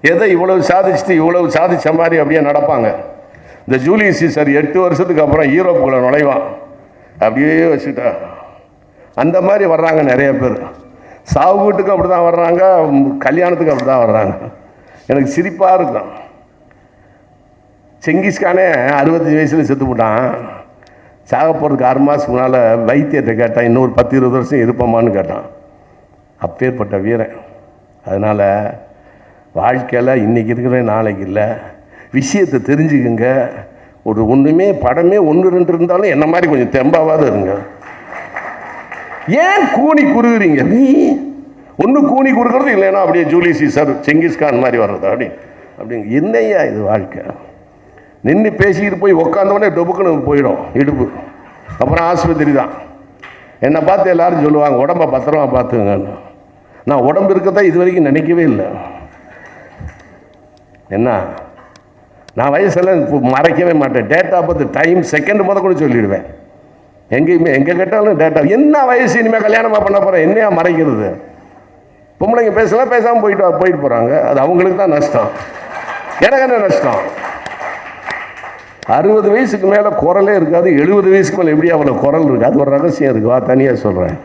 எதை இவ்வளவு சாதிச்சுட்டு இவ்வளவு சாதித்த மாதிரி அப்படியே நடப்பாங்க? இந்த ஜூலியஸ் சீசர் எட்டு வருஷத்துக்கு அப்புறம் யூரோப்புக்குள்ளே நுழைவான். அப்படியே வச்சுட்டா. அந்த மாதிரி வர்றாங்க நிறைய பேர். சாவு வீட்டுக்கு அப்படி தான் வர்றாங்க கல்யாணத்துக்கு கல்யாணத்துக்கும் அப்படி தான் வர்றாங்க. எனக்கு சிரிப்பாக இருக்கும். செங்கிஸ்கானே அறுபத்தஞ்சு வயசில் செத்து போட்டான். சாக போகிறதுக்கு ஆறு மாதத்துக்கு முன்னால் வைத்தியத்தை கேட்டான். இன்னொரு பத்து இருபது வருஷம் இருப்போமான்னு கேட்டான். அப்பேற்பட்ட வீரன். அதனால் வாழ்க்கையில் இன்றைக்கி இருக்கிற நாளைக்கு இல்லை. விஷயத்தை தெரிஞ்சுக்குங்க. ஒரு ஒன்றுமே படமே ஒன்று ரெண்டு இருந்தாலும் என்ன மாதிரி கொஞ்சம் தெம்பாவாத இருங்க. ஏன் கூனி குறுகுறீங்க நீ? ஒன்று கூனி குறுகிறது இல்லைன்னா அப்படியே ஜூலி சீசர் செங்கிஸ்கான் மாதிரி வர்றது அப்படி. அப்படிங்க. என்னையா இது வாழ்க்கை? நின்று பேசிக்கிட்டு போய் உக்காந்தவொடனே டொபுக்குன்னு போயிடும் இடுப்பு. அப்புறம் ஆஸ்பத்திரி தான். என்னை பார்த்து எல்லாரும் சொல்லுவாங்க உடம்ப பத்திரமா பார்த்துங்கன்னு நான் உடம்பு இருக்கதான் இது வரைக்கும் நினைக்கவே இல்லை. என்ன? நான் வயசெல்லாம் இப்போ மறைக்கவே மாட்டேன். டேட்டா பார்த்து டைம் செகண்ட் முத கூட சொல்லிடுவேன். எங்கேயுமே எங்கே கேட்டாலும் டேட்டா என்ன வயசு இனிமேல் கல்யாணமாக பண்ண போகிறேன் என்னையா மறைக்கிறது? பொம்பளைங்க பேசலாம் பேசாமல் போயிட்டு போயிட்டு போகிறாங்க அது அவங்களுக்கு தான் நஷ்டம். எனக்கு என்ன நஷ்டம்? அறுபது வயசுக்கு மேலே குரலே இருக்காது எழுபது வயசுக்கு மேலே எப்படி அவ்வளோ குரல் இருக்குது அது ஒரு ரகசியம் இருக்குது வா தனியாக சொல்கிறேன்